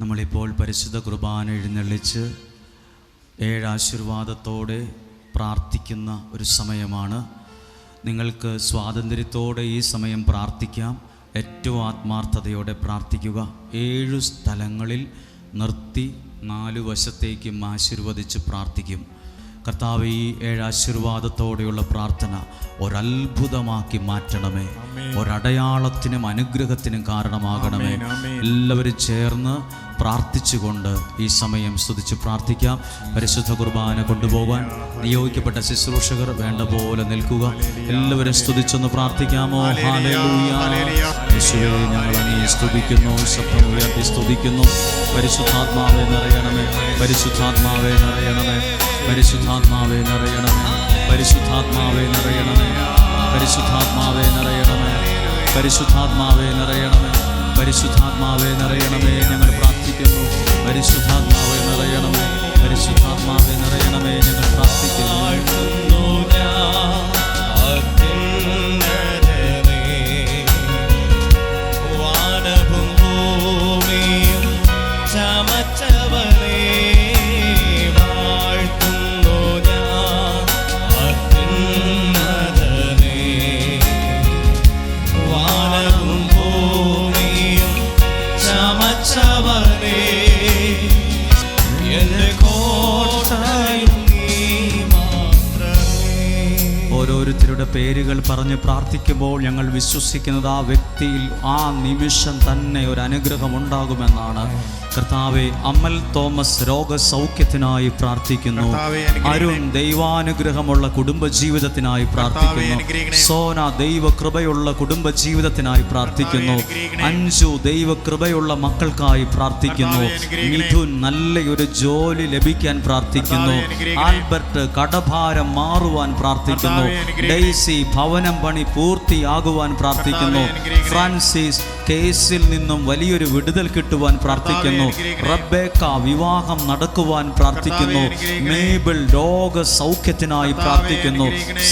നമ്മളിപ്പോൾ പരിശുദ്ധ കുർബാന എഴുന്നള്ളിച്ച് ഏഴാശീർവാദത്തോടെ പ്രാർത്ഥിക്കുന്ന ഒരു സമയമാണ്. നിങ്ങൾക്ക് സ്വാതന്ത്ര്യത്തോടെ ഈ സമയം പ്രാർത്ഥിക്കാം. ഏറ്റവും ആത്മാർത്ഥതയോടെ പ്രാർത്ഥിക്കുക. ഏഴു സ്ഥലങ്ങളിൽ നിർത്തി നാലു വശത്തേക്കും ആശീർവദിച്ച് പ്രാർത്ഥിക്കും. കർത്താവ് ഈ ഏഴാശീർവാദത്തോടെയുള്ള പ്രാർത്ഥന ഒരത്ഭുതമാക്കി മാറ്റണമേ. ഒരടയാളത്തിനും അനുഗ്രഹത്തിനും കാരണമാകണമേ. എല്ലാവരും ചേർന്ന് പ്രാർത്ഥിച്ചുകൊണ്ട് ഈ സമയം സ്തുതിച്ച് പ്രാർത്ഥിക്കാം. പരിശുദ്ധ കുർബാന കൊണ്ടുപോകാൻ നിയോഗിക്കപ്പെട്ട ശുശ്രൂഷകർ വേണ്ട പോലെ നിൽക്കുക. എല്ലാവരും സ്തുതിച്ചൊന്ന് പ്രാർത്ഥിക്കാമോ. യേശുവേ ഞങ്ങൾ അങ്ങേ സ്തുതിക്കുന്നു ശബ്ദം ഉയർത്തി സ്തുതിക്കുന്നു. പരിശുദ്ധാത്മാവെ നിറയണമേ. പരിശുദ്ധാത്മാവെ നിറയണമേ. പരിശുദ്ധാത്മാവെ നിറയണമേ. പരിശുദ്ധാത്മാവെ നിറയണമേ. പരിശുദ്ധാത്മാവെ നിറയണമേ. പരിശുദ്ധാത്മാവെ നിറയണമേ. പരിശുദ്ധാത്മാവെ നിറയണമേ. ഞങ്ങൾ പ്രാർത്ഥിക്കുന്നു. പരിശുദ്ധാത്മാവെ നിറയണമേ. പരിശുദ്ധാത്മാവെ നിറയണമേ ഞങ്ങൾ പ്രാർത്ഥിക്കുന്നു. പേരുകൾ പറഞ്ഞ് പ്രാർത്ഥിക്കുമ്പോൾ ഞങ്ങൾ വിശ്വസിക്കുന്നത് ആ വ്യക്തിയിൽ ആ നിമിഷം തന്നെ ഒരു അനുഗ്രഹം ഉണ്ടാകുമെന്നാണ്. കർത്താവെ അമൽ തോമസ് രോഗസൗഖ്യത്തിനായി പ്രാർത്ഥിക്കുന്നു. അരുൺ ദൈവാനുഗ്രഹമുള്ള കുടുംബജീവിതത്തിനായി പ്രാർത്ഥിക്കുന്നു. സോന സോന ദൈവകൃപയുള്ള കുടുംബജീവിതത്തിനായി പ്രാർത്ഥിക്കുന്നു. അഞ്ചു ദൈവ കൃപയുള്ള മക്കൾക്കായി പ്രാർത്ഥിക്കുന്നു. മിഥുൻ നല്ലൊരു ജോലി ലഭിക്കാൻ പ്രാർത്ഥിക്കുന്നു. ആൽബർട്ട് കടഭാരം മാറുവാൻ പ്രാർത്ഥിക്കുന്നു. കർത്താവേ, അനുഗ്രഹിക്കണേ. ഡെയ്സി ഭവനം പണി പൂർത്തിയാകുവാൻ പ്രാർത്ഥിക്കുന്നു ഫ്രാൻസിസ് കേസിൽ നിന്നും വലിയൊരു വിടുതൽ കിട്ടുവാൻ പ്രാർത്ഥിക്കുന്നു. റബ്ബേക്ക വിവാഹം നടക്കുവാൻ പ്രാർത്ഥിക്കുന്നു. മേബിൾ രോഗ സൗഖ്യത്തിനായി പ്രാർത്ഥിക്കുന്നു.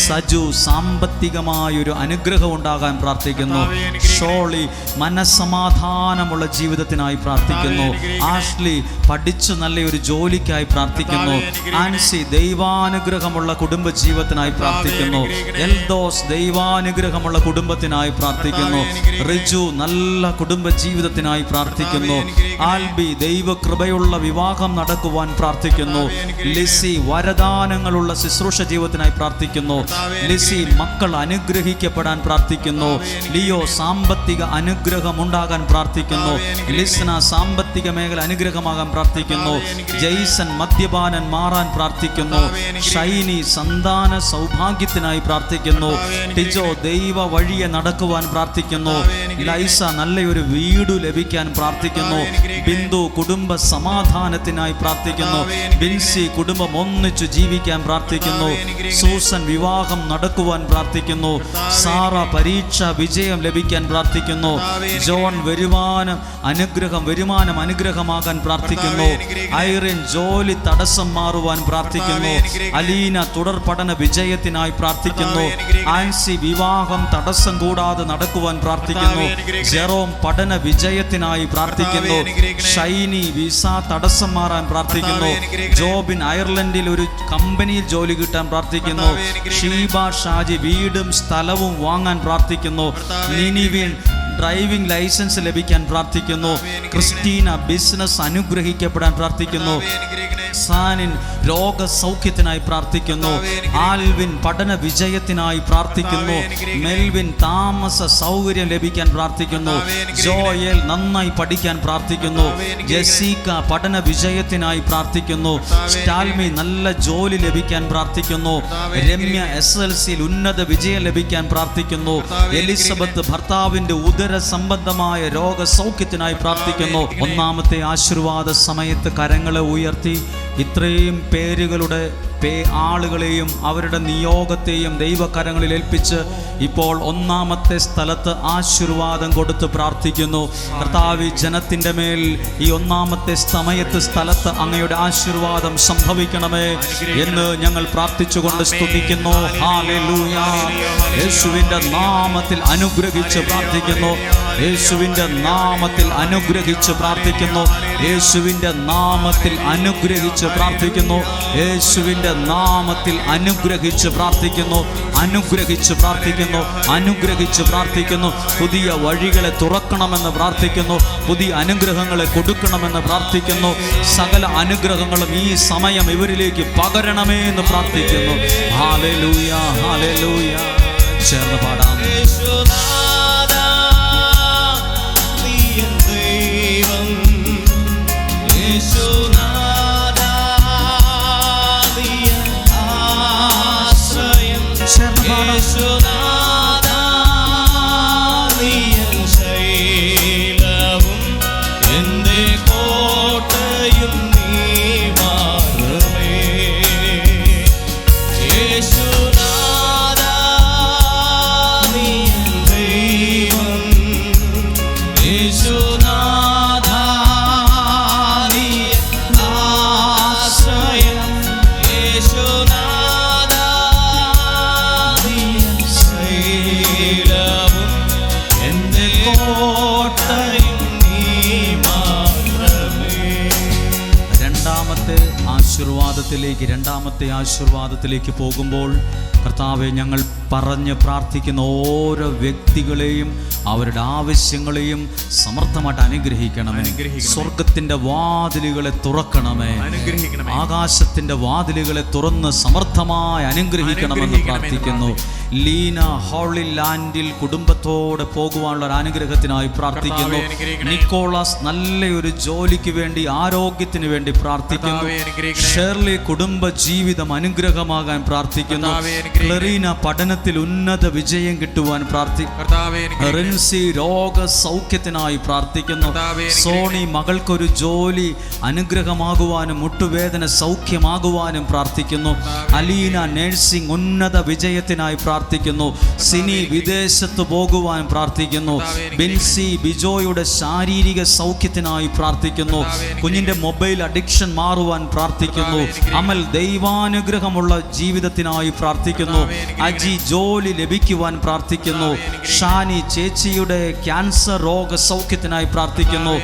സജു സജു സാമ്പത്തികമായൊരു അനുഗ്രഹം ഉണ്ടാകാൻ പ്രാർത്ഥിക്കുന്നു. ഷോളി മനസമാധാനമുള്ള ജീവിതത്തിനായി പ്രാർത്ഥിക്കുന്നു. ആഷ്ലി പഠിച്ചു നല്ലൊരു ജോലിക്കായി പ്രാർത്ഥിക്കുന്നു. ആൻസി ദൈവാനുഗ്രഹമുള്ള കുടുംബ ജീവിതത്തിനായി പ്രാർത്ഥിക്കുന്നു. എൽദോസ് ദൈവാനുഗ്രഹമുള്ള കുടുംബത്തിനായി പ്രാർത്ഥിക്കുന്നു. റിജു നല്ല കുടുംബജീവിതത്തിനായി കുടുംബ ജീവിതത്തിനായി പ്രാർത്ഥിക്കുന്നു ആൽബി ദൈവകൃപയുള്ള വിവാഹം നടക്കുവാൻ പ്രാർത്ഥിക്കുന്നു. ലിസി വരദാനങ്ങളുള്ള ശുശ്രൂഷ ജീവിതത്തിനായി പ്രാർത്ഥിക്കുന്നു ലിസി മക്കൾ അനുഗ്രഹിക്കപ്പെടാൻ പ്രാർത്ഥിക്കുന്നു ലിയോ സാമ്പത്തിക അനുഗ്രഹം ഉണ്ടാകാൻ പ്രാർത്ഥിക്കുന്നു. ലിസ്ന സാമ്പത്തിക മേഖല അനുഗ്രഹമാകാൻ പ്രാർത്ഥിക്കുന്നു. ജെയ്സൺ മദ്യപാനൻ മാറാൻ പ്രാർത്ഥിക്കുന്നു ഷൈനി സന്താന സൗഭാഗ്യത്തിനായി പ്രാർത്ഥിക്കുന്നു. ടിജോ ദൈവ വഴിയെ നടക്കുവാൻ പ്രാർത്ഥിക്കുന്നു ലൈസ നല്ലൊരു വീട് ലഭിക്കാൻ പ്രാർത്ഥിക്കുന്നു. ബിന്ദു കുടുംബ സമാധാനത്തിനായി പ്രാർത്ഥിക്കുന്നു. ബിൻസി കുടുംബം ഒന്നിച്ചു ജീവിക്കാൻ പ്രാർത്ഥിക്കുന്നു. സൂസൻ വിവാഹം നടക്കുവാൻ പ്രാർത്ഥിക്കുന്നു. സാറ പരീക്ഷ വിജയം ലഭിക്കാൻ പ്രാർത്ഥിക്കുന്നു. ജോൺ വരുമാനം അനുഗ്രഹം വരുമാനം അനുഗ്രഹമാകാൻ പ്രാർത്ഥിക്കുന്നു. ഐറിൻ ജോലി തടസ്സം മാറുവാൻ പ്രാർത്ഥിക്കുന്നു. അലീന തുടർ പഠന വിജയത്തിനായി പ്രാർത്ഥിക്കുന്നു. ആൻസി വിവാഹം തടസ്സം കൂടാതെ നടക്കുവാൻ പ്രാർത്ഥിക്കുന്നു. ജെറോം പഠന വിജയത്തിനായി പ്രാർത്ഥിക്കുന്നു. ഷൈനി വിസ തടസ്സം മാറാൻ പ്രാർത്ഥിക്കുന്നു. ജോബിൻ അയർലൻഡിൽ ഒരു കമ്പനിയിൽ ജോലി കിട്ടാൻ പ്രാർത്ഥിക്കുന്നു. ഷീബ ഷാജി വീടും സ്ഥലവും വാങ്ങാൻ പ്രാർത്ഥിക്കുന്നു. നിനിവിൻ ഡ്രൈവിംഗ് ലൈസൻസ് ലഭിക്കാൻ പ്രാർത്ഥിക്കുന്നു. ക്രിസ്റ്റീന ബിസിനസ് അനുഗ്രഹിക്കപ്പെടാൻ പ്രാർത്ഥിക്കുന്നു. സൗഖ്യത്തിനായി രോഗസൗഖ്യത്തിനായി പ്രാർത്ഥിക്കുന്നു. ആൽവിൻ പഠന വിജയത്തിനായി പ്രാർത്ഥിക്കുന്നു. മെൽവിൻ താമസ സൗകര്യം ലഭിക്കാൻ പ്രാർത്ഥിക്കുന്നു. ജോയൽ നന്നായി പഠിക്കാൻ പ്രാർത്ഥിക്കുന്നു. ജസീക്ക. പഠന വിജയത്തിനായി പ്രാർത്ഥിക്കുന്നു. സ്റ്റാൽമി നല്ല ജോലി ലഭിക്കാൻ പ്രാർത്ഥിക്കുന്നു. രമ്യ എസ് എൽ സിയിൽ ഉന്നത വിജയം ലഭിക്കാൻ പ്രാർത്ഥിക്കുന്നു. എലിസബത്ത് ഭർത്താവിന്റെ ഉദര സംബന്ധമായ രോഗസൗഖ്യത്തിനായി പ്രാർത്ഥിക്കുന്നു. ഒന്നാമത്തെ ആശീർവാദ സമയത്ത് കരങ്ങളെ ഉയർത്തി. ഇത്രയും പേരുകളുടെ പേ ആളുകളെയും അവരുടെ നിയോഗത്തെയും ദൈവകരങ്ങളിൽ ഏൽപ്പിച്ച് ഇപ്പോൾ ഒന്നാമത്തെ സ്ഥലത്ത് ആശീർവാദം കൊടുത്ത് പ്രാർത്ഥിക്കുന്നു. കർത്താവ് ജനത്തിന്റെ മേൽ ഈ ഒന്നാമത്തെ സമയത്ത് സ്ഥലത്ത് അങ്ങയുടെ ആശീർവാദം സംഭവിക്കണമേ എന്ന് ഞങ്ങൾ പ്രാർത്ഥിച്ചുകൊണ്ട് സ്തുതിക്കുന്നു. യേശുവിന്റെ നാമത്തിൽ അനുഗ്രഹിച്ച് പ്രാർത്ഥിക്കുന്നു. യേശുവിന്റെ നാമത്തിൽ അനുഗ്രഹിച്ച് പ്രാർത്ഥിക്കുന്നു. യേശുവിന്റെ നാമത്തിൽ അനുഗ്രഹിച്ച് പ്രാർത്ഥിക്കുന്നു. യേശുവിന്റെ നാമത്തിൽ അനുഗ്രഹിച്ച് പ്രാർത്ഥിക്കുന്നു. അനുഗ്രഹിച്ച് പ്രാർത്ഥിക്കുന്നു. അനുഗ്രഹിച്ച് പ്രാർത്ഥിക്കുന്നു. പുതിയ വഴികളെ തുറക്കണമെന്ന് പ്രാർത്ഥിക്കുന്നു. പുതിയ അനുഗ്രഹങ്ങളെ കൊടുക്കണമെന്ന് പ്രാർത്ഥിക്കുന്നു. സകല അനുഗ്രഹങ്ങളും ഈ സമയം ഇവരിലേക്ക് പകരണമേ എന്ന് പ്രാർത്ഥിക്കുന്നു. ഹാലലൂയ ഹാലലൂയ ചേർന്ന് പാടാം. ആശീർവാദത്തിലേക്ക് രണ്ടാമത്തെ ആശീർവാദത്തിലേക്ക് പോകുമ്പോൾ കർത്താവെ ഞങ്ങൾ പറഞ്ഞ് പ്രാർത്ഥിക്കുന്ന ഓരോ വ്യക്തികളെയും അവരുടെ ആവശ്യങ്ങളെയും സമർത്ഥമായിട്ട് അനുഗ്രഹിക്കണമേ. സ്വർഗത്തിന്റെ വാതിലുകളെ തുറക്കണമേ. ആകാശത്തിന്റെ വാതിലുകളെ തുറന്ന് സമർത്ഥമായി അനുഗ്രഹിക്കണമെന്ന് പ്രാർത്ഥിക്കുന്നു. ലീന ഹോളി ലാൻഡിൽ കുടുംബത്തോടെ പോകുവാനുള്ള ഒരു അനുഗ്രഹത്തിനായി പ്രാർത്ഥിക്കുന്നു. നിക്കോളാസ് നല്ലൊരു ജോലിക്ക് വേണ്ടി ആരോഗ്യത്തിന് വേണ്ടി പ്രാർത്ഥിക്കുന്നു. ഷേർലി കുടുംബ ജീവിതം അനുഗ്രഹമാകാൻ പ്രാർത്ഥിക്കുന്നു. ക്ലറീന പഠനത്തിൽ ഉന്നത വിജയം കിട്ടുവാൻ പ്രാർത്ഥി റിൻസി രോഗ സൗഖ്യത്തിനായി പ്രാർത്ഥിക്കുന്നു സോണി മകൾക്കൊരു ജോലി അനുഗ്രഹമാകുവാനും മുട്ടുവേദന സൗഖ്യമാകുവാനും പ്രാർത്ഥിക്കുന്നു. അലീന നഴ്സിംഗ് ഉന്നത വിജയത്തിനായി പ്രാർത്ഥിക്കുന്നു. സിനി വിദേശത്ത് പോകുവാൻ പ്രാർത്ഥിക്കുന്നു. ബിൻസി ബിജോയുടെ ശാരീരിക സൗഖ്യത്തിനായി പ്രാർത്ഥിക്കുന്നു. കുഞ്ഞിന്റെ മൊബൈൽ അഡിക്ഷൻ മാറുവാൻ പ്രാർത്ഥിക്കുന്നു. അമൽ ദൈവാനുഗ്രഹമുള്ള ജീവിതത്തിനായി പ്രാർത്ഥിക്കുന്നു. അജി ജോലി ലഭിക്കുവാൻ പ്രാർത്ഥിക്കുന്നു. ഷാനി ചേച്ചിയുടെ ക്യാൻസർ രോഗ സൗഖ്യത്തിനായി പ്രാർത്ഥിക്കുന്നു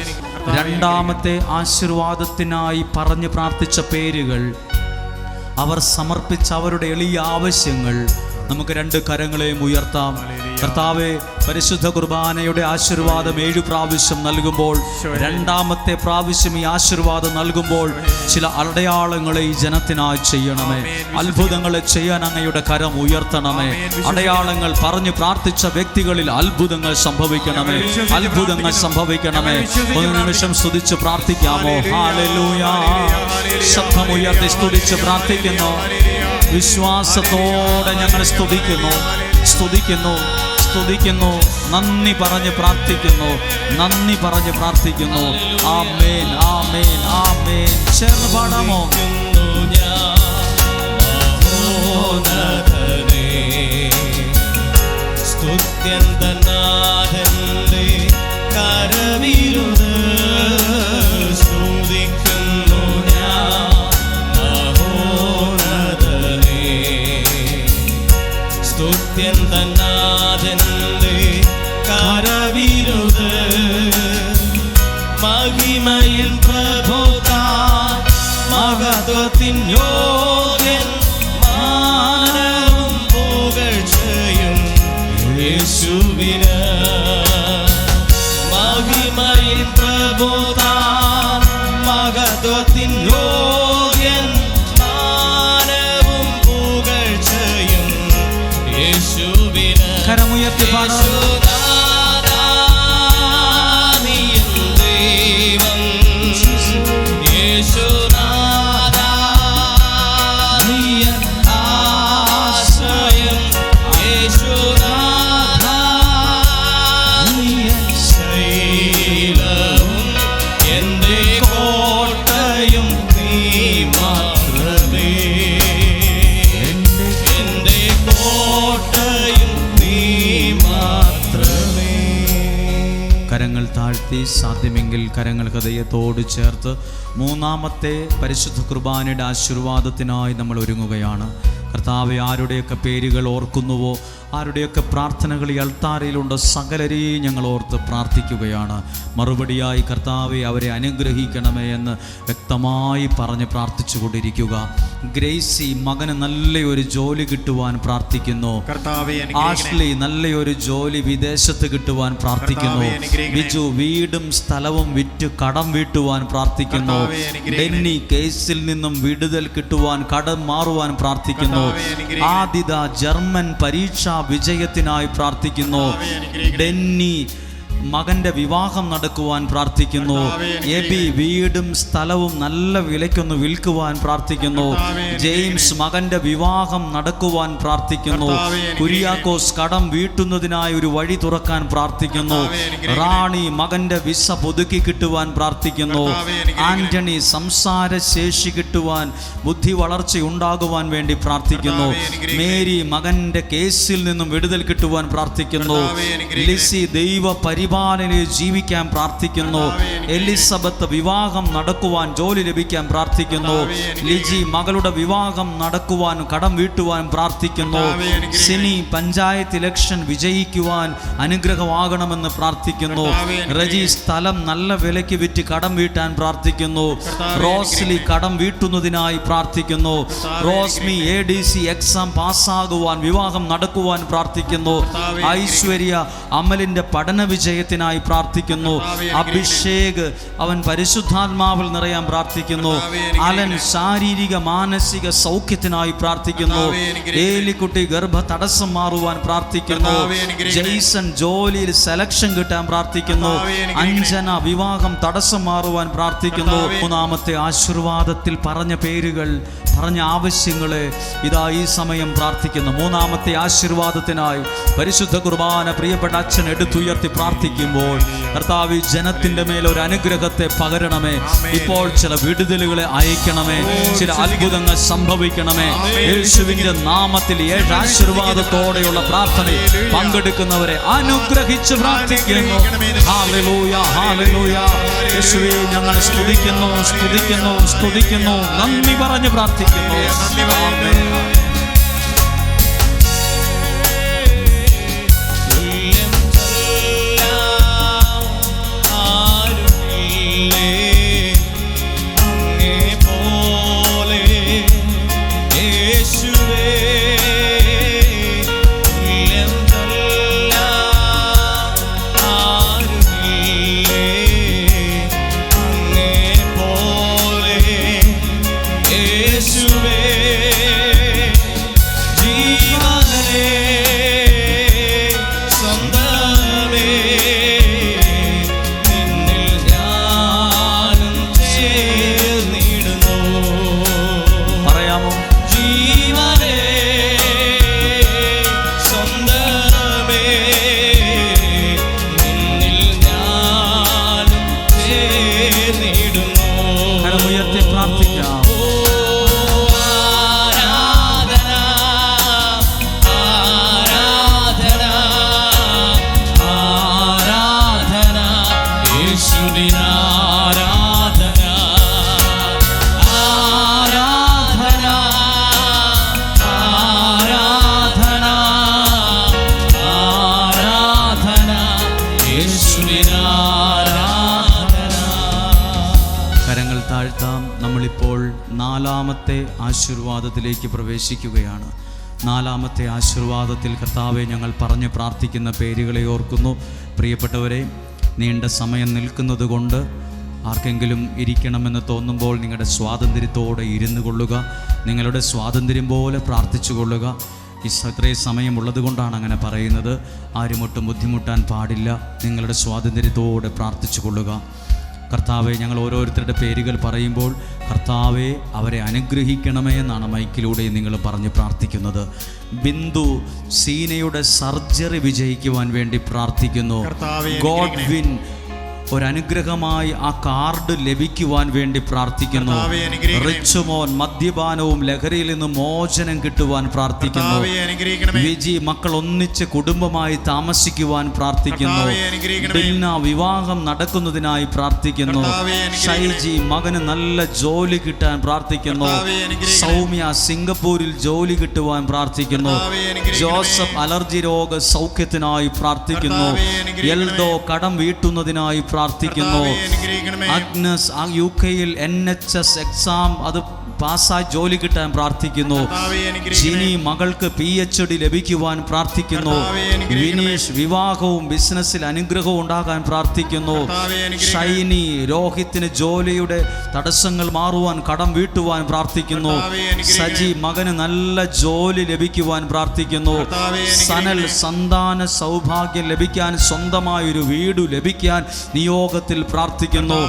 രണ്ടാമത്തെ ആശീർവാദത്തിനായി പറഞ്ഞ് പ്രാർത്ഥിച്ച പേരുകൾ. അവർ സമർപ്പിച്ച അവരുടെ എളിയ ആവശ്യങ്ങൾ. നമുക്ക് രണ്ട് കരങ്ങളെയും ഉയർത്താം. കർത്താവെ പരിശുദ്ധ കുർബാനയുടെ ആശീർവാദം ഏഴു പ്രാവശ്യം നൽകുമ്പോൾ രണ്ടാമത്തെ പ്രാവശ്യം ഈ ആശീർവാദം നൽകുമ്പോൾ ചില അടയാളങ്ങളെ ഈ ജനത്തിനായി ചെയ്യണമേ. അത്ഭുതങ്ങളെ ചെയ്യാൻ അങ്ങയുടെ കരം ഉയർത്തണമേ. അടയാളങ്ങൾ പറഞ്ഞു പ്രാർത്ഥിച്ച വ്യക്തികളിൽ അത്ഭുതങ്ങൾ സംഭവിക്കണമേ. അത്ഭുതങ്ങൾ സംഭവിക്കണമേ. ഒരു നിമിഷം സ്തുതിച്ച് പ്രാർത്ഥിക്കാമോ? ശബ്ദമുയർത്തി സ്തുതിച്ച് പ്രാർത്ഥിക്കുന്നു. വിശ്വാസത്തോടെ ഞങ്ങൾ സ്തുതിക്കുന്നു. സ്തുതിക്കുന്നു. സ്തുതിക്കുന്നു. നന്ദി പറഞ്ഞ് പ്രാർത്ഥിക്കുന്നു. നന്ദി പറഞ്ഞ് പ്രാർത്ഥിക്കുന്നു. ആമേൻ. ആമേൻ. ആമേൻ. ചേർന്ന് പാടാമോ? സ്തുതിക്കുന്നു ഞാൻ മഹോന്നതനെ. സ്തുത്യന്തനാഥന്റെ സ്തുത്യന്തനാഥന്റെ താഴ്ത്തി സാധ്യമെങ്കിൽ കരങ്ങൾ ഹൃദയത്തോട് ചേർത്ത് മൂന്നാമത്തെ പരിശുദ്ധ കുർബാനയുടെ ആശീർവാദത്തിനായി നമ്മൾ ഒരുങ്ങുകയാണ്. കർത്താവ് ആരുടെയൊക്കെ പേരുകൾ ഓർക്കുന്നുവോ? ആരുടെയൊക്കെ പ്രാർത്ഥനകൾ ഈ അൾത്താരയിലുണ്ട് സകലരെയും ഞങ്ങൾ ഓർത്ത് പ്രാർത്ഥിക്കുകയാണ്. മറുപടിയായി കർത്താവെ അവരെ അനുഗ്രഹിക്കണമേ എന്ന് വ്യക്തമായി പറഞ്ഞ് പ്രാർത്ഥിച്ചു കൊണ്ടിരിക്കുക ഗ്രേസി മകന് നല്ലൊരു ജോലി കിട്ടുവാൻ പ്രാർത്ഥിക്കുന്നു. ആഷ്ലി നല്ലൊരു ജോലി വിദേശത്ത് കിട്ടുവാൻ പ്രാർത്ഥിക്കുന്നു. ബിജു വീടും സ്ഥലവും വിറ്റ് കടം വീട്ടുവാൻ പ്രാർത്ഥിക്കുന്നു. ഡെന്നി കേസിൽ നിന്നും വിടുതൽ കിട്ടുവാൻ കടം മാറുവാൻ പ്രാർത്ഥിക്കുന്നു. ആദിത ജർമ്മൻ പരീക്ഷാ വിജയത്തിനായി പ്രാർത്ഥിക്കുന്നു. ഡെന്നി മകന്റെ വിവാഹം നടക്കുവാൻ പ്രാർത്ഥിക്കുന്നു. എ എബി വീടും സ്ഥലവും നല്ല വിലയ്ക്കൊന്ന് വിൽക്കുവാൻ പ്രാർത്ഥിക്കുന്നു. ജെയിംസ് മകന്റെ വിവാഹം നടക്കുവാൻ പ്രാർത്ഥിക്കുന്നു. കുര്യാക്കോസ് കടം വീട്ടുന്നതിനായി ഒരു വഴി തുറക്കാൻ പ്രാർത്ഥിക്കുന്നു. റാണി മകന്റെ വിസ പുതുക്കി കിട്ടുവാൻ പ്രാർത്ഥിക്കുന്നു. ആന്റണി സംസാര ശേഷി കിട്ടുവാൻ ബുദ്ധി വളർച്ച ഉണ്ടാകുവാൻ വേണ്ടി പ്രാർത്ഥിക്കുന്നു. മേരി മകന്റെ കേസിൽ നിന്നും വിടുതൽ കിട്ടുവാൻ പ്രാർത്ഥിക്കുന്നു. ലിസി ദൈവ പരിപാലനയിൽ ജീവിക്കാൻ പ്രാർത്ഥിക്കുന്നു എലിസബത്ത് വിവാഹം നടക്കുവാൻ ജോലി ലഭിക്കാൻ പ്രാർത്ഥിക്കുന്നു. ലിജി മകളുടെ വിവാഹം നടക്കുവാൻ കടം വീട്ടുവാൻ പ്രാർത്ഥിക്കുന്നു സിനി പഞ്ചായത്ത് ഇലക്ഷൻ വിജയിക്കുവാൻ അനുഗ്രഹമാകണമെന്ന് പ്രാർത്ഥിക്കുന്നു. റജി സ്ഥലം നല്ല വിലയ്ക്ക് വിറ്റ് കടം വീട്ടാൻ പ്രാർത്ഥിക്കുന്നു റോസ്ലി. കടം വീട്ടുന്നതിനായി പ്രാർത്ഥിക്കുന്നു Rosmi A D C exam പാസ്സാകുവാൻ വിവാഹം നടക്കുവാൻ പ്രാർത്ഥിക്കുന്നു ഐശ്വര്യ അമലിന്റെ പഠന വിജയത്തിനായി പ്രാർത്ഥിക്കുന്നു. അഭിഷേക് അവൻ പരിശുദ്ധാത്മാവിൽ നിറയാൻ പ്രാർത്ഥിക്കുന്നു. അലൻ ശാരീരിക മാനസിക സൗഖ്യത്തിനായി പ്രാർത്ഥിക്കുന്നു. ഏലിക്കുട്ടി ഗർഭ തടസ്സം മാറുവാൻ പ്രാർത്ഥിക്കുന്നു. ജെയ്സൺ ജോലിയിൽ സെലക്ഷൻ കിട്ടാൻ പ്രാർത്ഥിക്കുന്നു. അഞ്ജന വിവാഹം തടസ്സം മാറുവാൻ പ്രാർത്ഥിക്കുന്നു. മൂന്നാമത്തെ ആശീർവാദത്തിൽ പറഞ്ഞ പേരുകൾ പറഞ്ഞ ആവശ്യങ്ങളെ ഇതാ ഈ സമയം പ്രാർത്ഥിക്കുന്നു. മൂന്നാമത്തെ ആശീർവാദത്തിനായി പരിശുദ്ധ കുർബാന പ്രിയപ്പെട്ട അച്ഛൻ എടുത്തുയർത്തി പ്രാർത്ഥിക്കുമ്പോൾ കർത്താവ് ഈ ജനത്തിന്റെ മേൽ ഒരു അനുഗ്രഹത്തെ പകരണമേ. ഇപ്പോൾ ചില വിടുതലുകളെ അയക്കണമേ. ചില അത്ഭുതങ്ങൾ സംഭവിക്കണമേ. യേശുവിന്റെ നാമത്തിൽ ഏഴ് ആശീർവാദത്തോടെയുള്ള പ്രാർത്ഥനയിൽ പങ്കെടുക്കുന്നവരെ അനുഗ്രഹിച്ച് പ്രാർത്ഥിക്കുന്നു. യേശുവേ. ഞങ്ങൾ സ്തുതിക്കുന്നു സ്തുതിക്കുന്നു സ്തുതിക്കുന്നു. നന്ദി പറഞ്ഞ് പ്രാർത്ഥിക്കുന്നു. ആശീർവാദത്തിലേക്ക് പ്രവേശിക്കുകയാണ്. നാലാമത്തെ ആശീർവാദത്തിൽ കർത്താവെ ഞങ്ങൾ പറഞ്ഞ് പ്രാർത്ഥിക്കുന്ന പേരുകളെ ഓർക്കുന്നു. പ്രിയപ്പെട്ടവരെ നീണ്ട സമയം നിൽക്കുന്നത് കൊണ്ട് ആർക്കെങ്കിലും ഇരിക്കണമെന്ന് തോന്നുമ്പോൾ നിങ്ങളുടെ സ്വാതന്ത്ര്യത്തോടെ ഇരുന്നു കൊള്ളുക. നിങ്ങളുടെ സ്വാതന്ത്ര്യം പോലെ പ്രാർത്ഥിച്ചു കൊള്ളുക. ഇത്രയും സമയമുള്ളത് കൊണ്ടാണ് അങ്ങനെ പറയുന്നത്. ആരുമൊട്ടും ബുദ്ധിമുട്ടാൻ പാടില്ല. നിങ്ങളുടെ സ്വാതന്ത്ര്യത്തോടെ പ്രാർത്ഥിച്ചു കൊള്ളുക. കർത്താവെ ഞങ്ങൾ ഓരോരുത്തരുടെ പേരുകൾ പറയുമ്പോൾ കർത്താവെ അവരെ അനുഗ്രഹിക്കണമേ എന്നാണ് മൈക്കിലൂടെ നിങ്ങൾ പറഞ്ഞ് പ്രാർത്ഥിക്കുന്നത്. ബിന്ദു സീനയുടെ സർജറി വിജയിക്കുവാൻ വേണ്ടി പ്രാർത്ഥിക്കുന്നു. കർത്താവേ, ഗോഡ്വിൻ ഒരു അനുഗ്രഹമായി ആ കാർഡ് ലഭിക്കുവാൻ വേണ്ടി പ്രാർത്ഥിക്കുന്നു. റിച്ചുമോൻ മദ്യപാനവും ലഹരിയിൽ നിന്ന് മോചനം കിട്ടുവാൻ പ്രാർത്ഥിക്കുന്നു. വിജി മക്കൾ ഒന്നിച്ച് കുടുംബമായി താമസിക്കുവാൻ പ്രാർത്ഥിക്കുന്നു. വിവാഹം നടക്കുന്നതിനായി പ്രാർത്ഥിക്കുന്നു. ഷൈജി മകന് നല്ല ജോലി കിട്ടാൻ പ്രാർത്ഥിക്കുന്നു. സൗമ്യ സിംഗപ്പൂരിൽ ജോലി കിട്ടുവാൻ പ്രാർത്ഥിക്കുന്നു. ജോസഫ് അലർജി രോഗ സൗഖ്യത്തിനായി പ്രാർത്ഥിക്കുന്നു. എൽഡോ എൽദോ കടം വീട്ടുന്നതിനായി പ്രാർത്ഥിക്കുന്നു അനുഗ്രഹിക്കണമേ. അഗ്നസ് ആ യു കെയിൽ എൻ എച്ച് എസ് എക്സാം അത് പാസ്സായി ജോലി കിട്ടാൻ പ്രാർത്ഥിക്കുന്നു. ജിനി മകൾക്ക് പി എച്ച് ഡി ലഭിക്കുവാൻ പ്രാർത്ഥിക്കുന്നു. വിനീഷ് വിവാഹവും ബിസിനസ്സിൽ അനുഗ്രഹവും ഉണ്ടാകാൻ പ്രാർത്ഥിക്കുന്നു. ഷൈനി രോഹിത്തിന് ജോലിയുടെ തടസ്സങ്ങൾ മാറുവാൻ കടം വീട്ടുവാൻ പ്രാർത്ഥിക്കുന്നു. സജി മകന് നല്ല ജോലി ലഭിക്കുവാൻ പ്രാർത്ഥിക്കുന്നു. സനൽ സന്താന സൗഭാഗ്യം ലഭിക്കാൻ സ്വന്തമായൊരു വീട് ലഭിക്കാൻ നിയോഗത്തിൽ പ്രാർത്ഥിക്കുന്നു.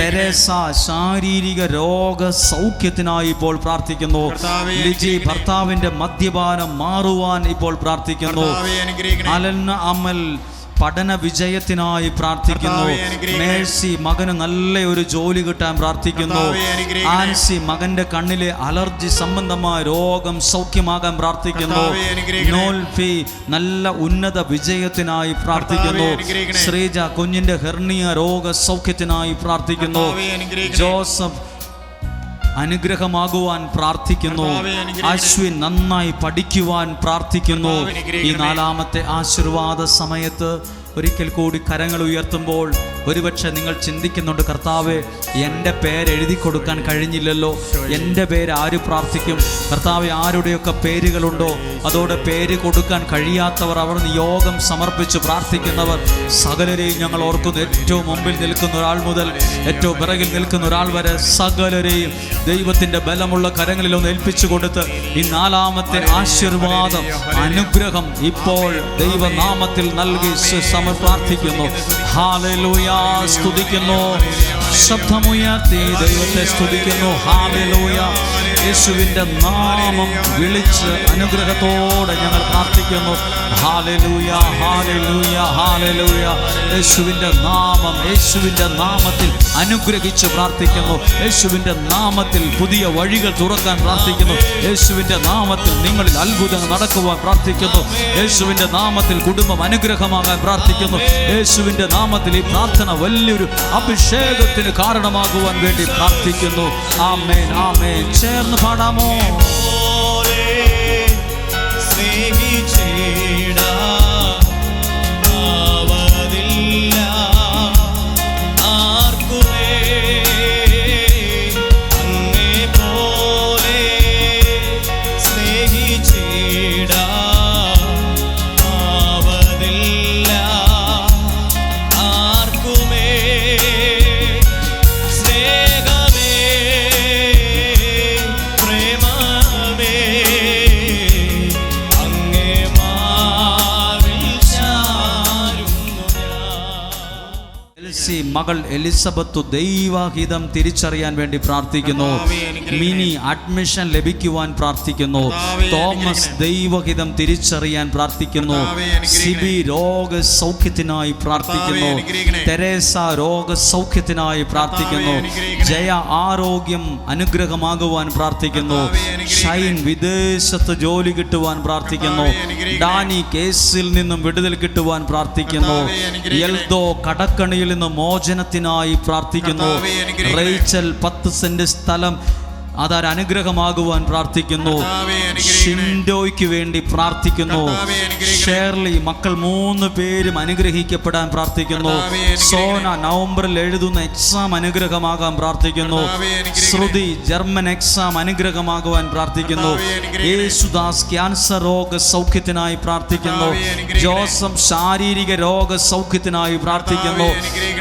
തെരേസ ശാരീരിക രോഗ സൗഖ്യത്തിനായി ഇപ്പോൾ പ്രാർത്ഥിക്കുന്നു. ലിജി ഭർത്താവിന്റെ മദ്യപാനം മാറുവാൻ ഇപ്പോൾ പ്രാർത്ഥിക്കുന്നു. അലൻ അമൽ പഠന വിജയത്തിനായി പ്രാർത്ഥിക്കുന്നു. മേഴ്സി മകന് നല്ല ഒരു ജോലി കിട്ടാൻ പ്രാർത്ഥിക്കുന്നു. ആൻസി മകന്റെ കണ്ണിലെ അലർജി സംബന്ധമായ രോഗം സൗഖ്യമാകാൻ പ്രാർത്ഥിക്കുന്നു. നോൽഫി നല്ല ഉന്നത വിജയത്തിനായി പ്രാർത്ഥിക്കുന്നു. ശ്രീജ കുഞ്ഞിന്റെ ഹെർണിയ രോഗ സൗഖ്യത്തിനായി പ്രാർത്ഥിക്കുന്നു. ജോസഫ് അനുഗ്രഹമാകുവാൻ പ്രാർത്ഥിക്കുന്നു. അശ്വിൻ നന്നായി പഠിക്കുവാൻ പ്രാർത്ഥിക്കുന്നു. ഈ നാലാമത്തെ ആശീർവാദ സമയത്ത് ഒരിക്കൽ കൂടി കരങ്ങൾ ഉയർത്തുമ്പോൾ ഒരുപക്ഷെ നിങ്ങൾ ചിന്തിക്കുന്നുണ്ട് കർത്താവ് എന്റെ പേര് എഴുതി കൊടുക്കാൻ കഴിഞ്ഞില്ലല്ലോ. എന്റെ പേര് ആര് പ്രാർത്ഥിക്കും? കർത്താവ് ആരുടെയൊക്കെ പേരുകളുണ്ടോ? അതോടെ പേര് കൊടുക്കാൻ കഴിയാത്തവർ അവർ നിയോഗം സമർപ്പിച്ച് പ്രാർത്ഥിക്കുന്നവർ. സകലരെയും ഞങ്ങൾ ഓർക്കുന്നു. ഏറ്റവും മുമ്പിൽ നിൽക്കുന്ന ഒരാൾ മുതൽ ഏറ്റവും പിറകിൽ നിൽക്കുന്ന ഒരാൾ വരെ സകലരെയും ദൈവത്തിന്റെ ബലമുള്ള കരങ്ങളിൽ ഒന്ന് ഏൽപ്പിച്ചു കൊടുത്ത് ഈ നാലാമത്തെ ആശീർവാദം അനുഗ്രഹം ഇപ്പോൾ ദൈവനാമത്തിൽ നൽകി സമർ പ്രാർത്ഥിക്കുന്നു. ഹാലലൂയാ സ്തുതിക്കുന്നു. ശബ്ദമുയർത്തി ദൈവത്തെ സ്തുതിക്കുന്നു. ഹാലലൂയ യേശുവിന്റെ നാമം വിളിച്ച് അനുഗ്രഹത്തോടെ ഞങ്ങൾ പ്രാർത്ഥിക്കുന്നു. Hallelujah hallelujah hallelujah. യേശുവിന്റെ നാമം യേശുവിന്റെ നാമത്തിൽ അനുഗ്രഹിച്ച് പ്രാർത്ഥിക്കുന്നു. യേശുവിന്റെ നാമത്തിൽ പുതിയ വഴികൾ തുറക്കാൻ പ്രാർത്ഥിക്കുന്നു. യേശുവിന്റെ നാമത്തിൽ നിങ്ങളിൽ അത്ഭുതങ്ങൾ നടക്കുവാൻ പ്രാർത്ഥിക്കുന്നു. യേശുവിന്റെ നാമത്തിൽ കുടുംബം അനുഗ്രഹമാകാൻ പ്രാർത്ഥിക്കുന്നു. യേശുവിന്റെ നാമത്തിൽ ഈ പ്രാർത്ഥന വലിയൊരു അഭിഷേകത്തിന് കാരണമാകുവാൻ വേണ്ടി പ്രാർത്ഥിക്കുന്നു. ആമേൻ ആമേൻ. ചേർന്ന് പാടാമോ എലിസബത്ത് ദൈവഹിതം തിരിച്ചറിയാൻ വേണ്ടി പ്രാർത്ഥിക്കുന്നു. മിനി അഡ്മിഷൻ ലഭിക്കുവാൻ പ്രാർത്ഥിക്കുന്നു. തോമസ് ദൈവഹിതം തിരിച്ചറിയാൻ പ്രാർത്ഥിക്കുന്നു. സിബി രോഗ സൗഖ്യത്തിനായി പ്രാർത്ഥിക്കുന്നു തെരേസ രോഗ സൗഖ്യത്തിനായി പ്രാർത്ഥിക്കുന്നു. ജയ ആരോഗ്യം അനുഗ്രഹമാകുവാൻ പ്രാർത്ഥിക്കുന്നു. ഷൈൻ വിദേശത്ത് ജോലി കിട്ടുവാൻ പ്രാർത്ഥിക്കുന്നു. ഡാനി കേസിൽ നിന്നും വിടുതൽ കിട്ടുവാൻ പ്രാർത്ഥിക്കുന്നു. എൽദോ കടക്കണിയിൽ നിന്ന് മോചനത്തിനായി പ്രാർത്ഥിക്കുന്നു. റേച്ചൽ പത്ത് സെന്റ് സ്ഥലം അതൊരു അനുഗ്രഹമാകുവാൻ പ്രാർത്ഥിക്കുന്നു. ഷിൻഡോയ്ക്ക് വേണ്ടി പ്രാർത്ഥിക്കുന്നു. ഷേർലി മക്കൾ മൂന്ന് പേരും അനുഗ്രഹിക്കപ്പെടാൻ പ്രാർത്ഥിക്കുന്നു. സോന നവംബറിൽ എഴുതുന്ന എക്സാം അനുഗ്രഹമാകാൻ പ്രാർത്ഥിക്കുന്നു. ശ്രുതി ജർമ്മൻ എക്സാം അനുഗ്രഹമാകുവാൻ പ്രാർത്ഥിക്കുന്നു. യേശുദാസ് ക്യാൻസർ രോഗ സൗഖ്യത്തിനായി പ്രാർത്ഥിക്കുന്നു. ജോസഫ് ശാരീരിക രോഗ സൗഖ്യത്തിനായി പ്രാർത്ഥിക്കുന്നു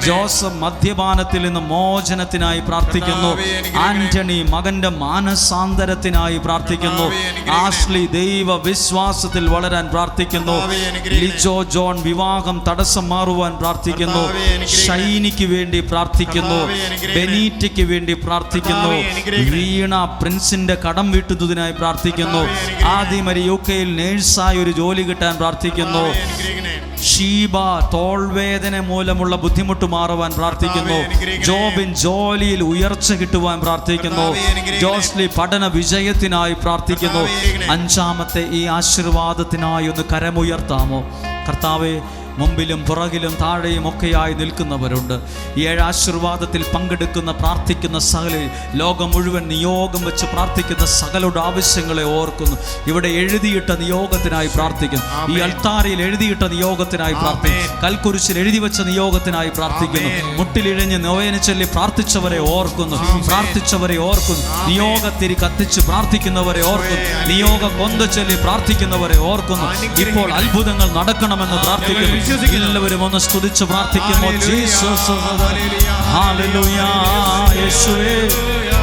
ജോസം ജോസഫ് മദ്യപാനത്തിൽ നിന്ന് മോചനത്തിനായി പ്രാർത്ഥിക്കുന്നു. ആന്റണി അനുഗ്രഹിക്കണമേ. ആന്റണി മാനസാന്തരത്തിനായി പ്രാർത്ഥിക്കുന്നു. ആഷ്ലി ദൈവ വിശ്വാസത്തിൽ വളരാൻ പ്രാർത്ഥിക്കുന്നു. ലിജോ ജോൺ വിവാഹം തടസ്സം മാറുവാൻ പ്രാർത്ഥിക്കുന്നു. ഷൈനിക്ക് വേണ്ടി പ്രാർത്ഥിക്കുന്നു. ബെനീറ്റയ്ക്ക് വേണ്ടി പ്രാർത്ഥിക്കുന്നു. വീണ പ്രിൻസിന്റെ കടം വീട്ടുന്നതിനായി പ്രാർത്ഥിക്കുന്നു. ആദ്യം ഒരു യു കെയിൽ നേഴ്സായി ഒരു ജോലി കിട്ടാൻ പ്രാർത്ഥിക്കുന്നു. ഷീബ തോൾവേദന മൂലമുള്ള ബുദ്ധിമുട്ട് മാറുവാൻ പ്രാർത്ഥിക്കുന്നു. ജോബിൻ ജോലിയിൽ ഉയർച്ച കിട്ടുവാൻ പ്രാർത്ഥിക്കുന്നു. ജോസ്ലി പഠന വിജയത്തിനായി പ്രാർത്ഥിക്കുന്നു. അഞ്ചാമത്തെ ഈ ആശീർവാദത്തിനായി ഒന്ന് കരമുയർത്താമോ? കർത്താവെ മുമ്പിലും പുറകിലും താഴെയും ഒക്കെയായി നിൽക്കുന്നവരുണ്ട്. ഈ ഏഴ് ആശീർവാദത്തിൽ പങ്കെടുക്കുന്ന പ്രാർത്ഥിക്കുന്ന സകല ലോകം മുഴുവൻ നിയോഗം വെച്ച് പ്രാർത്ഥിക്കുന്ന സകലയുടെ ആവശ്യങ്ങളെ ഓർക്കുന്നു. ഇവിടെ എഴുതിയിട്ട നിയോഗത്തിനായി പ്രാർത്ഥിക്കുന്നു ഈ അൽത്താരയിൽ അൾത്താരയിൽ എഴുതിയിട്ട നിയോഗത്തിനായി പ്രാർത്ഥിക്കുന്നു. കൽക്കുരിശിൽ എഴുതി വെച്ച നിയോഗത്തിനായി പ്രാർത്ഥിക്കുന്നു. മുട്ടിലിഴഞ്ഞ് നോയന ചൊല്ലി പ്രാർത്ഥിച്ചവരെ ഓർക്കുന്നു. പ്രാർത്ഥിച്ചവരെ ഓർക്കുന്നു. നിയോഗത്തിരി കത്തിച്ച് പ്രാർത്ഥിക്കുന്നവരെ ഓർക്കുന്നു. നിയോഗം കൊന്ത ചൊല്ലി പ്രാർത്ഥിക്കുന്നവരെ ഓർക്കുന്നു. ഇപ്പോൾ അത്ഭുതങ്ങൾ നടക്കണമെന്ന് പ്രാർത്ഥിക്കുന്നു. എല്ലാവരും ഒന്ന് സ്തുതിച്ച്. ഹല്ലേലൂയ. യേശുവേ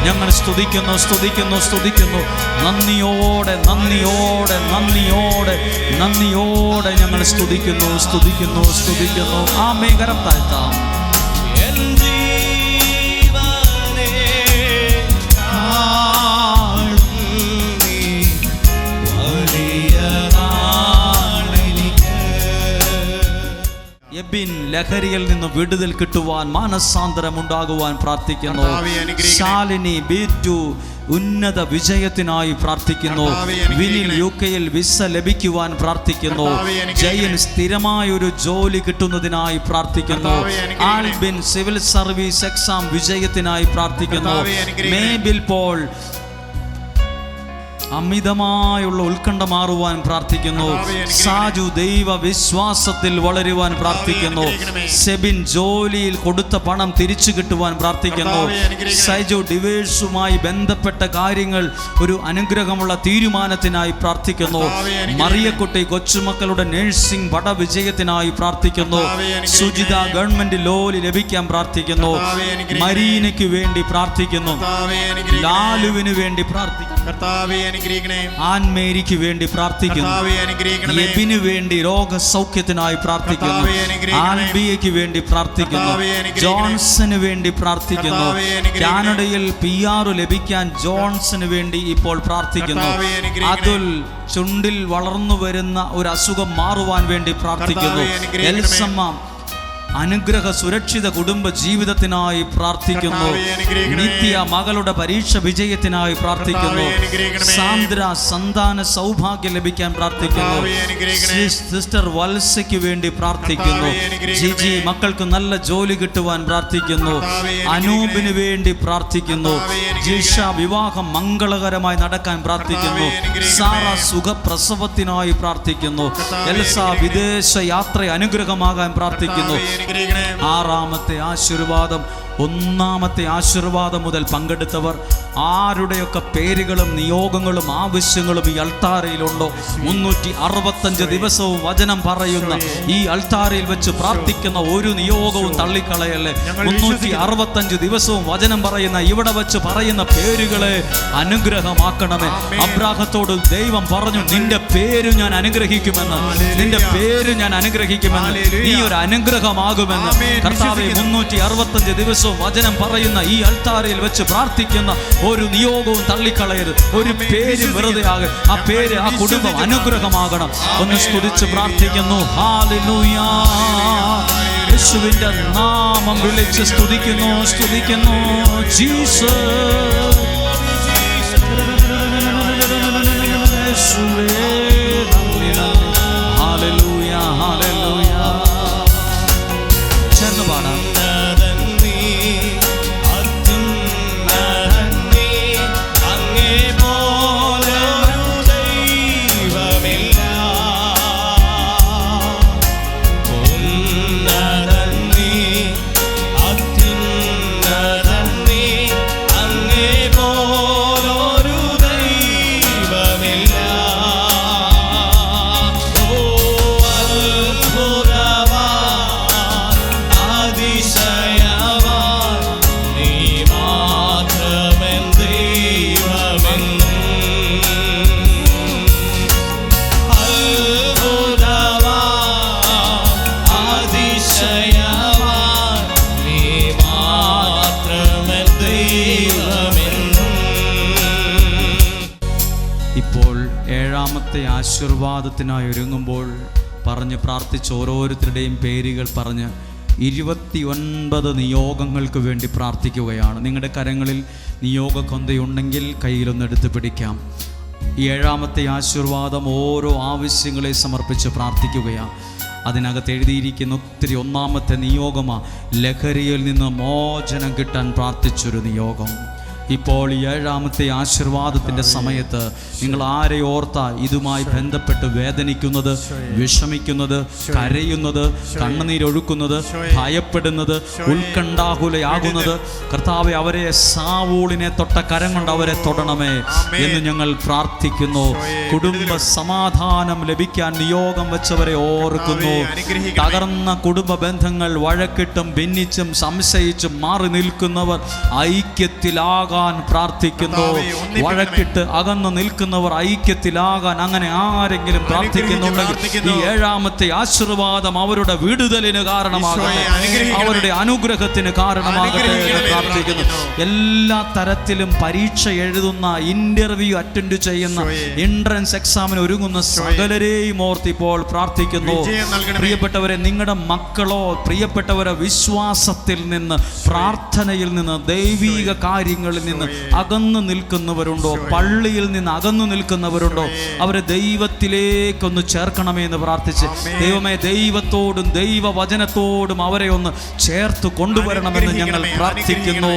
ഞങ്ങൾ സ്തുതിക്കുന്നു സ്തുതിക്കുന്നു സ്തുതിക്കുന്നു. നന്ദിയോടെ നന്ദിയോടെ നന്ദിയോടെ നന്ദിയോടെ ഞങ്ങൾ സ്തുതിക്കുന്നു സ്തുതിക്കുന്നു സ്തുതിക്കുന്നു. ആ മേഖരം താഴ്ത്താം എബിൻ ലഹരിയിൽ നിന്ന് വിടുതൽ കിട്ടുവാൻ മാനസാന്തരം ഉണ്ടാകുവാൻ പ്രാർത്ഥിക്കുന്നു ശാലിനി ബീറ്റു ഉന്നത വിജയത്തിനായി പ്രാർത്ഥിക്കുന്നു. വിനിൽ യു കെയിൽ വിസ ലഭിക്കുവാൻ പ്രാർത്ഥിക്കുന്നു. ജയിൽ ജയൻ സ്ഥിരമായ ഒരു ജോലി കിട്ടുന്നതിനായി പ്രാർത്ഥിക്കുന്നു. ആൽബിൻ സിവിൽ സർവീസ് എക്സാം വിജയത്തിനായി പ്രാർത്ഥിക്കുന്നു. മേ ബിൽ മേബിൽ പോൾ അമിതമായുള്ള ഉത്കണ്ഠ മാറുവാൻ പ്രാർത്ഥിക്കുന്നു. സാജു ദൈവ വിശ്വാസത്തിൽ വളരുവാൻ പ്രാർത്ഥിക്കുന്നു. സെബിൻ ജോലിയിൽ കൊടുത്ത പണം തിരിച്ചു കിട്ടുവാൻ പ്രാർത്ഥിക്കുന്നു. സൈജു ഡിവേഴ്സുമായി ബന്ധപ്പെട്ട കാര്യങ്ങൾ ഒരു അനുഗ്രഹമുള്ള തീരുമാനത്തിനായി പ്രാർത്ഥിക്കുന്നു. മറിയക്കുട്ടി കൊച്ചുമക്കളുടെ നഴ്സിംഗ് പടവിജയത്തിനായി പ്രാർത്ഥിക്കുന്നു. സുജിത ഗവൺമെന്റ് ലോലി ലഭിക്കാൻ പ്രാർത്ഥിക്കുന്നു. മരീനയ്ക്ക് വേണ്ടി പ്രാർത്ഥിക്കുന്നു. ലാലുവിന് വേണ്ടി പ്രാർത്ഥിക്കുന്നു. അനുഗ്രഹിക്കണേ ആൻമേരിക്ക് വേണ്ടി പ്രാർത്ഥിക്കുന്നു. എബിന് വേണ്ടി രോഗസൗഖ്യത്തിനായി പ്രാർത്ഥിക്കുന്നു. ആൽബിയക്ക് ആൽബിയയ്ക്ക് വേണ്ടി പ്രാർത്ഥിക്കുന്നു. ജോൺസന് വേണ്ടി പ്രാർത്ഥിക്കുന്നു. കാനഡയിൽ പി ആർ ലഭിക്കാൻ ജോൺസന് വേണ്ടി ഇപ്പോൾ പ്രാർത്ഥിക്കുന്നു. അതുൽ ചുണ്ടിൽ വളർന്നു വരുന്ന ഒരു അസുഖം മാറുവാൻ വേണ്ടി പ്രാർത്ഥിക്കുന്നു. എൽസമ്മ അനുഗ്രഹ സുരക്ഷിത കുടുംബ ജീവിതത്തിനായി പ്രാർത്ഥിക്കുന്നു. നിത്യ മകളുടെ പരീക്ഷ വിജയത്തിനായി പ്രാർത്ഥിക്കുന്നു. സാന്ദ്ര സന്താന സൗഭാഗ്യം ലഭിക്കാൻ പ്രാർത്ഥിക്കുന്നു. സിസ്- സിസ്റ്റർ വത്സയ്ക്ക് വേണ്ടി പ്രാർത്ഥിക്കുന്നു. ജിജി മക്കൾക്ക് നല്ല ജോലി കിട്ടുവാൻ പ്രാർത്ഥിക്കുന്നു. അനൂപിന് വേണ്ടി പ്രാർത്ഥിക്കുന്നു. ജിഷ വിവാഹം മംഗളകരമായി നടക്കാൻ പ്രാർത്ഥിക്കുന്നു. സാറ സുഖപ്രസവത്തിനായി പ്രാർത്ഥിക്കുന്നു. എൽസ. വിദേശ യാത്ര അനുഗ്രഹമാകാൻ പ്രാർത്ഥിക്കുന്നു. അനുഗ്രഹിക്കണേ ആറാമത്തെ ആശീർവാദം ഒന്നാമത്തെ ആശീർവാദം മുതൽ പങ്കെടുത്തവർ ആരുടെയൊക്കെ പേരുകളും നിയോഗങ്ങളും ആവശ്യങ്ങളും ഈ അൾത്താരയിലുണ്ടോ? മുന്നൂറ്റി അറുപത്തഞ്ച് ദിവസവും വചനം പറയുന്ന ഈ അൾത്താരയിൽ വെച്ച് പ്രാർത്ഥിക്കുന്ന ഒരു നിയോഗവും തള്ളിക്കളയല്ലേ? മുന്നൂറ്റി. അറുപത്തഞ്ച് ദിവസവും വചനം പറയുന്ന ഇവിടെ വെച്ച് പറയുന്ന പേരുകളെ അനുഗ്രഹമാക്കണമേ. അബ്രാഹത്തോട് ദൈവം പറഞ്ഞു നിന്റെ പേര് ഞാൻ അനുഗ്രഹിക്കുമെന്ന്. നിന്റെ പേര് ഞാൻ അനുഗ്രഹിക്കുമെന്ന്. ഈ നീ ഒരു അനുഗ്രഹമാകുമെന്ന് ആമേൻ. കർത്താവെ. മുന്നൂറ്റി അറുപത്തഞ്ച് ദിവസവും വചനം പറയുന്ന ഈ അൾത്താരയിൽ വെച്ച് പ്രാർത്ഥിക്കുന്ന ഒരു നിയോഗവും തള്ളിക്കളയരുത്. ഒരു പേര്. വെറുതെ ആകെ ആ പേര് ആ കുടുംബം. അനുഗ്രഹമാകണം. ഒന്ന് സ്തുതിച്ച്. പ്രാർത്ഥിക്കുന്നു. യേശുവിന്റെ നാമം വിളിച്ച് സ്തുതിക്കുന്നു സ്തുതിക്കുന്നു. ജീസസ്. യേശുവേ. ഓരോരുത്തരുടെയും പേരുകൾ പറഞ്ഞ് ഇരുപത്തി ഒൻപത് നിയോഗങ്ങൾക്ക് വേണ്ടി പ്രാർത്ഥിക്കുകയാണ്. നിങ്ങളുടെ കരങ്ങളിൽ നിയോഗ കൊന്തയുണ്ടെങ്കിൽ കയ്യിലൊന്നെടുത്ത് പിടിക്കാം. ഏഴാമത്തെ ആശീർവാദം ഓരോ ആവശ്യങ്ങളെ സമർപ്പിച്ച് പ്രാർത്ഥിക്കുകയാണ് അതിനകത്ത് എഴുതിയിരിക്കുന്ന ഒത്തിരി ഒന്നാമത്തെ നിയോഗമാണ് ലഹരിയിൽ നിന്ന് മോചനം കിട്ടാൻ പ്രാർത്ഥിച്ചൊരു നിയോഗം. ഇപ്പോൾ ഏഴാമത്തെ ആശീർവാദത്തിന്റെ സമയത്ത് നിങ്ങൾ ആരെ ഓർത്ത ഇതുമായി ബന്ധപ്പെട്ട് വേദനിക്കുന്നത് വിഷമിക്കുന്നത് കരയുന്നത് കണ്ണുനീരൊഴുക്കുന്നത് ഭയപ്പെടുന്നത് ഉത്കണ്ഠാകുലയാകുന്നത്? കർത്താവ് അവരെ സാവൂളിനെ തൊട്ട കരം കൊണ്ട് അവരെ തൊടണമേ എന്ന് ഞങ്ങൾ പ്രാർത്ഥിക്കുന്നു. കുടുംബ സമാധാനം ലഭിക്കാൻ നിയോഗം വെച്ചവരെ ഓർക്കുന്നു. തകർന്ന കുടുംബ ബന്ധങ്ങൾ വഴക്കിട്ടും ഭിന്നിച്ചും സംശയിച്ചും മാറി നിൽക്കുന്നവർ ഐക്യത്തിലാകാൻ പ്രാർത്ഥിക്കുന്നു. വഴക്കിട്ട് അകന്നു നിൽക്കുന്നവർ ഐക്യത്തിലാകാൻ അങ്ങനെ ആരെങ്കിലും പ്രാർത്ഥിക്കുന്നുണ്ടെങ്കിൽ ഈ ഏഴാമത്തെ ആശീർവാദം അവരുടെ വിടുതലിന് കാരണമാകട്ടെ. അവരുടെ അനുഗ്രഹത്തിന് കാരണമാകട്ടെ എന്ന് പ്രാർത്ഥിക്കുന്നു. പ്രാർത്ഥിക്കുന്നു. എല്ലാ തരത്തിലും പരീക്ഷ എഴുതുന്ന ഇന്റർവ്യൂ അറ്റൻഡ് ചെയ്യുന്ന എൻട്രൻസ് എക്സാമിന് ഒരുങ്ങുന്ന സകലരെയും ഓർത്ത് ഇപ്പോൾ പ്രാർത്ഥിക്കുന്നു പ്രിയപ്പെട്ടവരെ നിങ്ങളുടെ മക്കളോ പ്രിയപ്പെട്ടവരെ വിശ്വാസത്തിൽ നിന്ന് പ്രാർത്ഥനയിൽ നിന്ന് ദൈവിക കാര്യങ്ങളിൽ നിന്ന് അകന്നു നിൽക്കുന്നവരുണ്ടോ? പള്ളിയിൽ നിന്ന് അകന്നു നിൽക്കുന്നവരുണ്ടോ? അവരെ ദൈവത്തിലേക്കൊന്ന് ചേർക്കണമേ എന്ന് പ്രാർത്ഥിച്ച് ദൈവമേ ദൈവത്തോടും ദൈവവചനത്തോടും അവരെ ഒന്ന് ചേർത്ത് കൊണ്ടുവരണമെന്ന് ഞങ്ങൾ പ്രാർത്ഥിക്കുന്നു.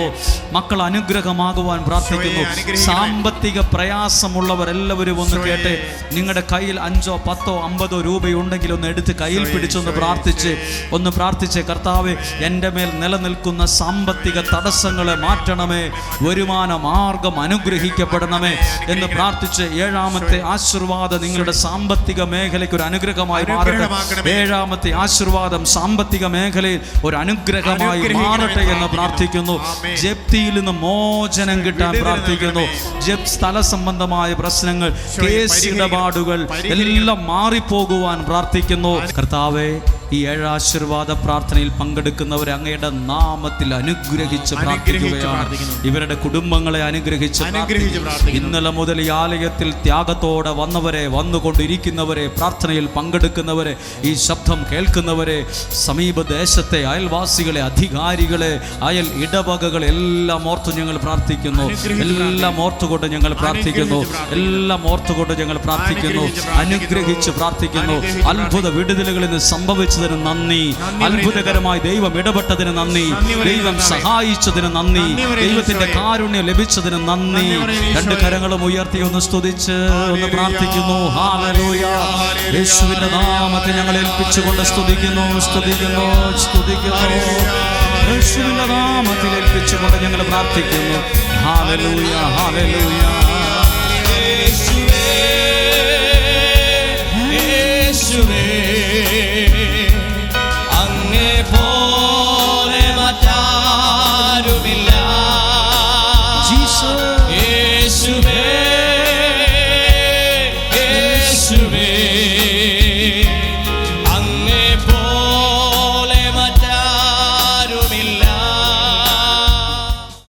മക്കൾ അനുഗ്രഹമാകുവാൻ പ്രാർത്ഥിക്കുന്നു. സാമ്പത്തിക പ്രയാസമുള്ളവർ എല്ലാവരും ഒന്ന് കേട്ടെ. നിങ്ങളുടെ കയ്യിൽ അഞ്ചോ പത്തോ അമ്പതോ രൂപയുണ്ടെങ്കിൽ ഒന്ന് എടുത്ത് കയ്യിൽ പിടിച്ചൊന്ന് പ്രാർത്ഥിച്ച് ഒന്ന് പ്രാർത്ഥിച്ച് കർത്താവ് എന്റെ മേൽ നിലനിൽക്കുന്ന സാമ്പത്തിക തടസ്സങ്ങളെ മാറ്റണമേ. വരുമാന മാർഗം അനുഗ്രഹിക്കപ്പെടണമേ എന്ന് പ്രാർത്ഥിച്ച് ഏഴാമത്തെ ആശീർവാദം നിങ്ങളുടെ സാമ്പത്തിക മേഖലയ്ക്ക് ഒരു അനുഗ്രഹമായി മാറട്ടെ ഏഴാമത്തെ ആശീർവാദം സാമ്പത്തിക മേഖലയിൽ ഒരു അനുഗ്രഹമായി മാറട്ടെ എന്ന് പ്രാർത്ഥിക്കുന്നു. ജപ്തിയിൽ നിന്ന് മോചനം കിട്ടാൻ പ്രാർത്ഥിക്കുന്നു. ജപ് സ്ഥല സംബന്ധമായ പ്രശ്നങ്ങൾ കേസ്. ഇടപാടുകൾ. എല്ലാം മാറിപ്പോകുവാൻ പ്രാർത്ഥിക്കുന്നു കർത്താവെ ഈ ഏഴാശീർവാദ പ്രാർത്ഥനയിൽ പങ്കെടുക്കുന്നവരെ അങ്ങയുടെ നാമത്തിൽ അനുഗ്രഹിച്ച് പ്രാർത്ഥിക്കുകയാണ്. ഇവരുടെ കുടുംബങ്ങളെ അനുഗ്രഹിച്ച്. ഇന്നലെ മുതൽ ഈ ആലയത്തിൽ ത്യാഗത്തോടെ വന്നവരെ വന്നുകൊണ്ടിരിക്കുന്നവരെ പ്രാർത്ഥനയിൽ പങ്കെടുക്കുന്നവരെ ഈ ശബ്ദം കേൾക്കുന്നവരെ സമീപദേശത്തെ അയൽവാസികളെ അധികാരികളെ അയൽ ഇടവകകളെ എല്ലാം ഓർത്ത് ഞങ്ങൾ പ്രാർത്ഥിക്കുന്നു. എല്ലാം ഓർത്തുകൊണ്ട് ഞങ്ങൾ പ്രാർത്ഥിക്കുന്നു. എല്ലാം ഓർത്തുകൊണ്ട് ഞങ്ങൾ പ്രാർത്ഥിക്കുന്നു. അനുഗ്രഹിച്ച് പ്രാർത്ഥിക്കുന്നു. അത്ഭുത വിടുതലുകളിൽ നിന്ന് സംഭവിച്ചതിന് നന്ദി. നന്ദി അത്ഭുതകരമായി ദൈവം ഇടപെട്ടതിന് നന്ദി. ദൈവം. സഹായിച്ചതിന് നന്ദി. ദൈവത്തിന്റെ. കാരുണ്യം ലഭിച്ചതിന് നന്ദി. രണ്ട്. കരങ്ങളും ഉയർത്തി ഒന്ന് സ്തുതിച്ച് ഒന്ന് പ്രാർത്ഥിക്കുന്നു. യേശുവിന്റെ നാമത്തെ ഞങ്ങൾ ഏൽപ്പിച്ചുകൊണ്ട് സ്തുതിക്കുന്നു സ്തുതിക്കുന്നു സ്തുതിക്കുന്നു. യേശുവിന്റെ നാമത്തിൽ ഏൽപ്പിച്ചുകൊണ്ട് ഞങ്ങൾ പ്രാർത്ഥിക്കുന്നു. ഹാലലൂയ ഹാലലൂയ യേശുവേ